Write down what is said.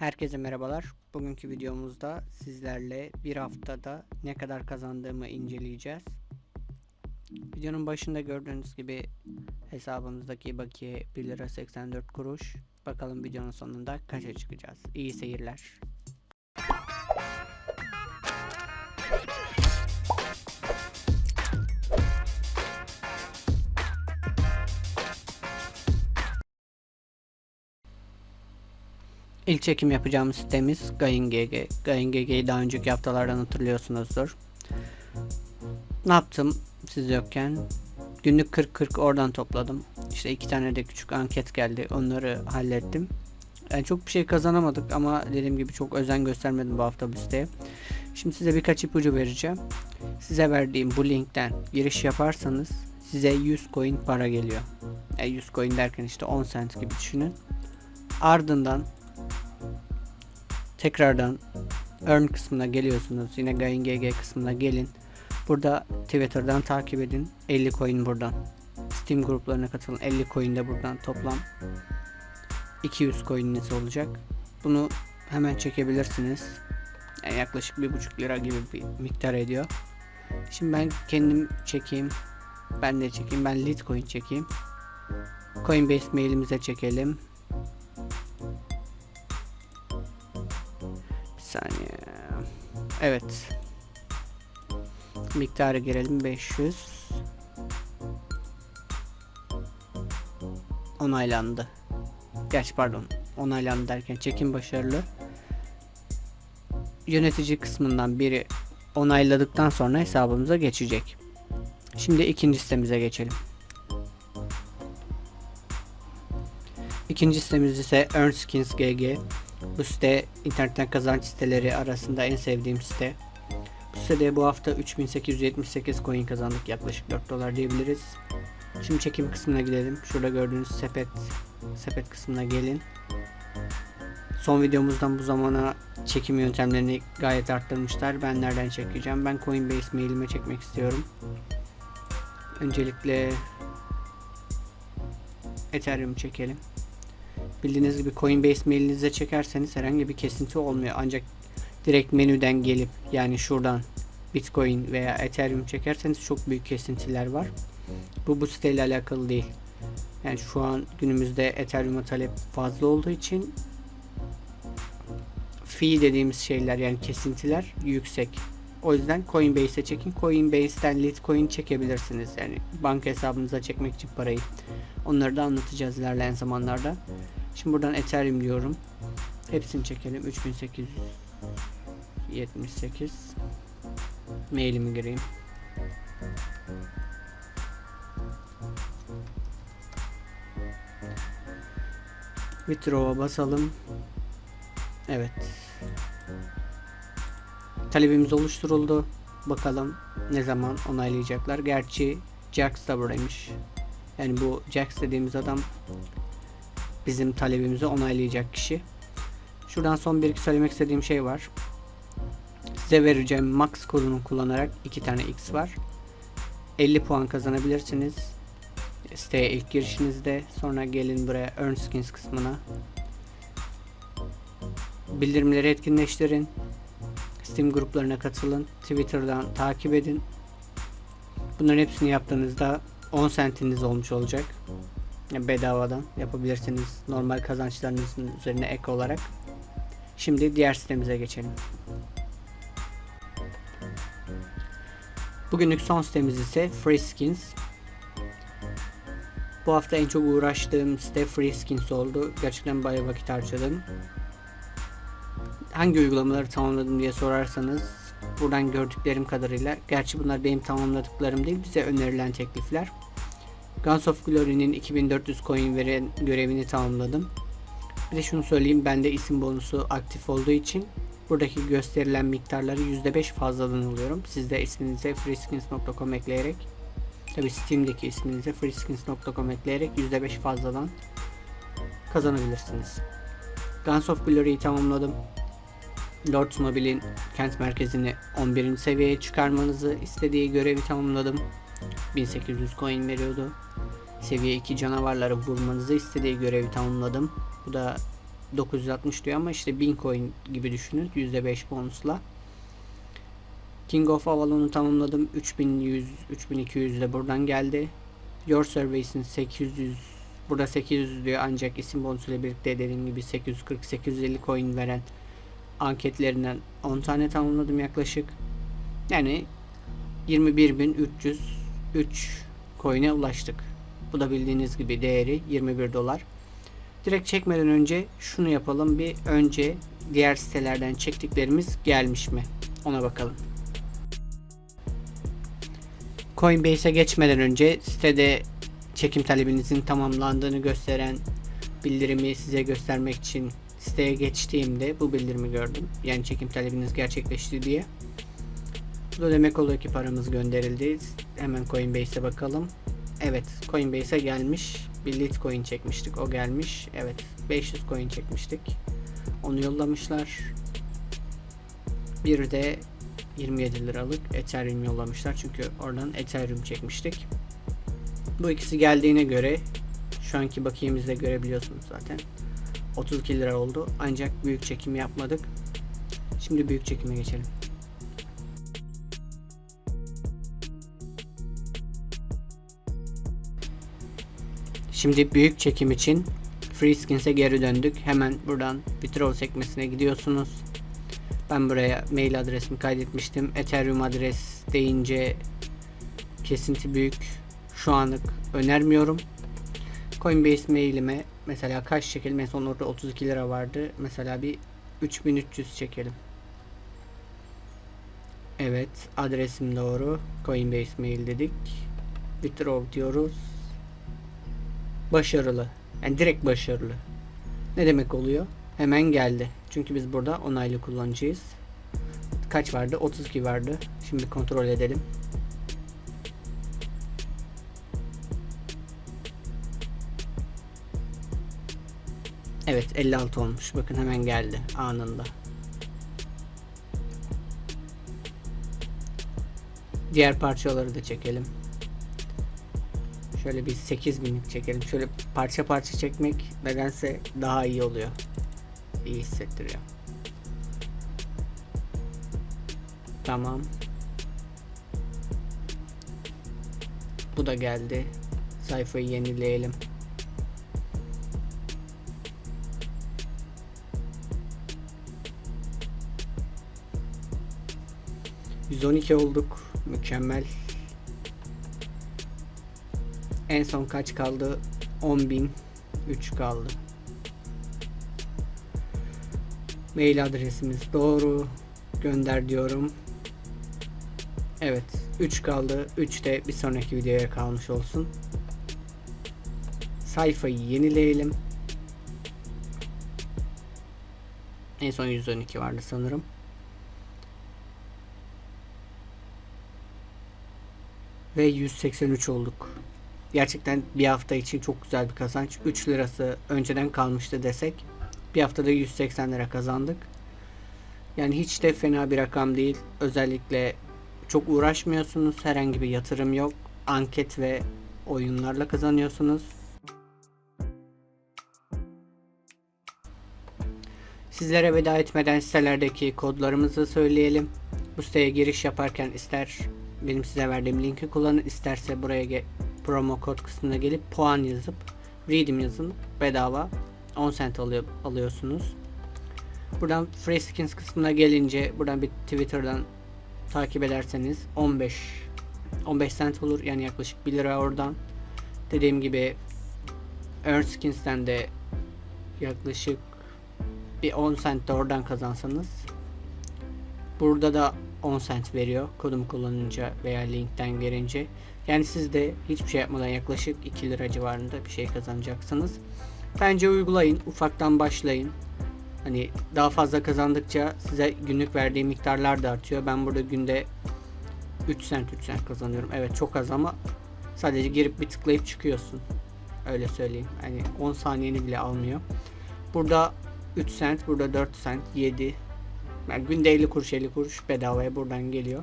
Herkese merhabalar. Bugünkü videomuzda sizlerle bir haftada ne kadar kazandığımı inceleyeceğiz. Videonun başında gördüğünüz gibi hesabımızdaki bakiye 1 lira 84 kuruş. Bakalım videonun sonunda kaça çıkacağız. İyi seyirler. İlk çekim yapacağımız sitemiz Gain GG. Gain GG'yi daha önceki haftalardan hatırlıyorsunuzdur. Ne yaptım siz yokken? Günlük 40-40 oradan topladım. İşte iki tane de küçük anket geldi. Onları hallettim. Yani çok bir şey kazanamadık ama dediğim gibi çok özen göstermedim bu hafta bu siteye. Şimdi size birkaç ipucu vereceğim. Size verdiğim bu linkten giriş yaparsanız size 100 coin para geliyor. Yani 100 coin derken işte 10 cent gibi düşünün. Ardından tekrardan earn kısmına geliyorsunuz. Yine Gain GG kısmına gelin. Burada Twitter'dan takip edin. 50 coin buradan. Steam gruplarına katılın. 50 coin de buradan toplam 200 coin'iniz olacak. Bunu hemen çekebilirsiniz. Yani yaklaşık 1,5 lira gibi bir miktar ediyor. Şimdi ben kendim çekeyim. Ben de çekeyim. Ben Litecoin çekeyim. Coinbase mailimize çekelim. Evet. Miktarı girelim 500. Onaylandı. Gerçi pardon. Onaylandı derken çekim başarılı. Yönetici kısmından biri onayladıktan sonra hesabımıza geçecek. Şimdi ikinci sitemize geçelim. İkinci sitemiz ise EarnSkins GG. Bu site internetten kazanç siteleri arasında en sevdiğim site. Bu sitede bu hafta 3878 coin kazandık yaklaşık 4 dolar diyebiliriz. Şimdi çekim kısmına gidelim. Şurada gördüğünüz sepet sepet kısmına gelin. Son videomuzdan bu zamana çekim yöntemlerini gayet arttırmışlar. Ben nereden çekeceğim? Ben Coinbase mailime çekmek istiyorum. Öncelikle Ethereum çekelim. Bildiğiniz gibi Coinbase mailinize çekerseniz herhangi bir kesinti olmuyor. Ancak direkt menüden gelip yani şuradan Bitcoin veya Ethereum çekerseniz çok büyük kesintiler var. Bu bu siteyle alakalı değil. Yani şu an günümüzde Ethereum'a talep fazla olduğu için fee dediğimiz şeyler yani kesintiler yüksek. O yüzden Coinbase'e çekin. Coinbase'ten Litecoin çekebilirsiniz. Yani banka hesabınıza çekmek için parayı. Onları da anlatacağız ilerleyen zamanlarda. Şimdi buradan Ethereum diyorum. Hepsini çekelim. 3878 Mailimi gireyim. Withdraw'a basalım. Evet. Talebimiz oluşturuldu. Bakalım ne zaman onaylayacaklar. Gerçi Jax da buradaymış. Yani bu Jax dediğimiz adam bizim talebimizi onaylayacak kişi. Şuradan son bir iki söylemek istediğim şey var. Size vereceğim max kodunu kullanarak iki tane X var. 50 puan kazanabilirsiniz. Siteye ilk girişinizde sonra gelin buraya Earn Skins kısmına. Bildirimleri etkinleştirin. Steam gruplarına katılın. Twitter'dan takip edin. Bunların hepsini yaptığınızda 10 centiniz olmuş olacak. Bedavadan yapabilirsiniz. Normal kazançlarınızın üzerine ek olarak. Şimdi diğer sitemize geçelim. Bugünlük son sitemiz ise Free Skins. Bu hafta en çok uğraştığım site Free Skins oldu. Gerçekten bayağı vakit harcadım. Hangi uygulamaları tamamladım diye sorarsanız buradan gördüklerim kadarıyla gerçi bunlar benim tamamladıklarım değil bize önerilen teklifler. Guns of Glory'nin 2400 coin veren görevini tamamladım. Bir de şunu söyleyeyim bende isim bonusu aktif olduğu için buradaki gösterilen miktarları %5 fazladan alıyorum. Siz de isminize freeskins.com ekleyerek tabi Steam'deki isminize freeskins.com ekleyerek %5 fazladan kazanabilirsiniz. Guns of Glory'yi tamamladım. Lords Mobile'in kent merkezini 11. seviyeye çıkarmanızı istediği görevi tamamladım. 1800 coin veriyordu. Seviye 2 canavarları vurmanızı istediği görevi tamamladım. Bu da 960 diyor ama işte 1000 coin gibi düşünün. %5 bonusla. King of Avalon'u tamamladım. 3100 3200 de buradan geldi. Your Service'in 800 burada 800 diyor ancak isim bonusuyla birlikte dediğim gibi 840 850 coin veren anketlerinden 10 tane tamamladım yaklaşık. Yani 21.303 coin'e ulaştık. Bu da bildiğiniz gibi değeri 21 dolar. Direkt çekmeden önce şunu yapalım. Bir önce diğer sitelerden çektiklerimiz gelmiş mi? Ona bakalım. Coinbase'e geçmeden önce sitede çekim talebinizin tamamlandığını gösteren bildirimi size göstermek için siteye geçtiğimde bu bildirimi gördüm. Yani çekim talebiniz gerçekleşti diye. Bu da demek oluyor ki paramız gönderildi. Hemen Coinbase'e bakalım. Evet Coinbase'e gelmiş. Bir Litecoin çekmiştik. O gelmiş. Evet 500 coin çekmiştik. Onu yollamışlar. Bir de 27 liralık Ethereum yollamışlar. Çünkü oradan Ethereum çekmiştik. Bu ikisi geldiğine göre şu anki bakiyemizde görebiliyorsunuz zaten. 32 lira oldu. Ancak büyük çekim yapmadık. Şimdi büyük çekime geçelim. Şimdi büyük çekim için FreeSkins'e geri döndük. Hemen buradan Withdraw sekmesine gidiyorsunuz. Ben buraya mail adresimi kaydetmiştim. Ethereum adres deyince kesinti büyük. Şu anlık önermiyorum. Coinbase mailime mesela kaç çekelim? En son orada 32 lira vardı. Mesela bir 3300 çekelim. Evet adresim doğru. Coinbase mail dedik. Withdraw diyoruz. Başarılı. Yani direkt başarılı. Ne demek oluyor? Hemen geldi. Çünkü biz burada onaylı kullanıcıyız. Kaç vardı? 32 vardı. Şimdi kontrol edelim. Evet 56 olmuş. Bakın hemen geldi anında. Diğer parçaları da çekelim. Şöyle bir 8000'lik çekelim. Şöyle parça parça çekmek nedense daha iyi oluyor. İyi hissettiriyor. Tamam. Bu da geldi. Sayfayı yenileyelim. %12 olduk. Mükemmel. En son kaç kaldı? 10.000 3 kaldı. Mail adresimiz doğru. Gönder diyorum. Evet. 3 kaldı. 3 de bir sonraki videoya kalmış olsun. Sayfayı yenileyelim. En son 112 vardı sanırım. Ve 183 olduk. Gerçekten bir hafta için çok güzel bir kazanç. 3 lirası önceden kalmıştı desek. Bir haftada 180 lira kazandık. Yani hiç de fena bir rakam değil. Özellikle çok uğraşmıyorsunuz. Herhangi bir yatırım yok. Anket ve oyunlarla kazanıyorsunuz. Sizlere veda etmeden sitelerdeki kodlarımızı söyleyelim. Bu siteye giriş yaparken ister benim size verdiğim linki kullanın isterse buraya promo kod kısmına gelip puan yazıp redeem yazın bedava 10 cent alıyor, alıyorsunuz. Buradan free skins kısmına gelince buradan bir Twitter'dan takip ederseniz 15 15 cent olur yani yaklaşık 1 lira oradan. Dediğim gibi Earn Skins'ten de yaklaşık bir 10 cent de oradan kazansanız burada da 10 cent veriyor kodum kullanınca veya linkten girince. Yani siz de hiçbir şey yapmadan yaklaşık 2 lira civarında bir şey kazanacaksınız. Bence uygulayın. Ufaktan başlayın. Hani daha fazla kazandıkça size günlük verdiği miktarlar da artıyor. Ben burada günde 3 cent 3 cent kazanıyorum. Evet çok az ama sadece girip bir tıklayıp çıkıyorsun. Öyle söyleyeyim. Hani 10 saniyeni bile almıyor. Burada 3 cent, burada 4 cent, 7. Yani günde 50 kuruş 50 kuruş bedavaya buradan geliyor.